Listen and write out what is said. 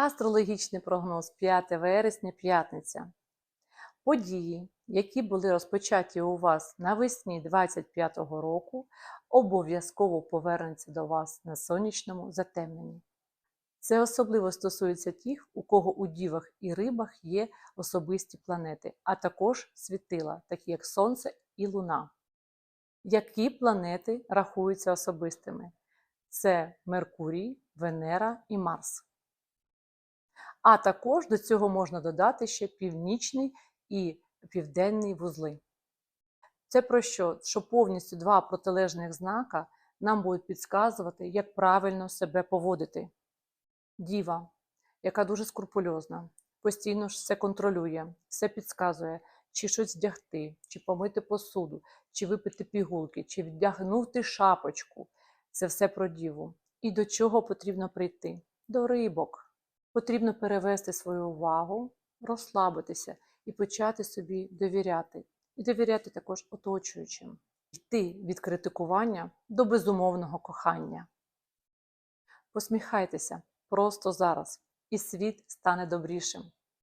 Астрологічний прогноз 5 вересня, п'ятниця. Події, які були розпочаті у вас навесні 25-го року, обов'язково повернуться до вас на сонячному затемненні. Це особливо стосується тих, у кого у дівах і рибах є особисті планети, а також світила, такі як Сонце і Луна. Які планети рахуються особистими? Це Меркурій, Венера і Марс. А також до цього можна додати ще північний і південний вузли. Це про що? Що повністю два протилежних знака нам будуть підказувати, як правильно себе поводити. Діва, яка дуже скрупульозна, постійно все контролює, все підказує, чи щось вдягти, чи помити посуду, чи випити пігулки, чи вдягнути шапочку. Це все про діву. І до чого потрібно прийти? До рибок. Потрібно перевести свою увагу, розслабитися і почати собі довіряти. І довіряти також оточуючим. Йти від критикування до безумовного кохання. Посміхайтеся просто зараз, і світ стане добрішим.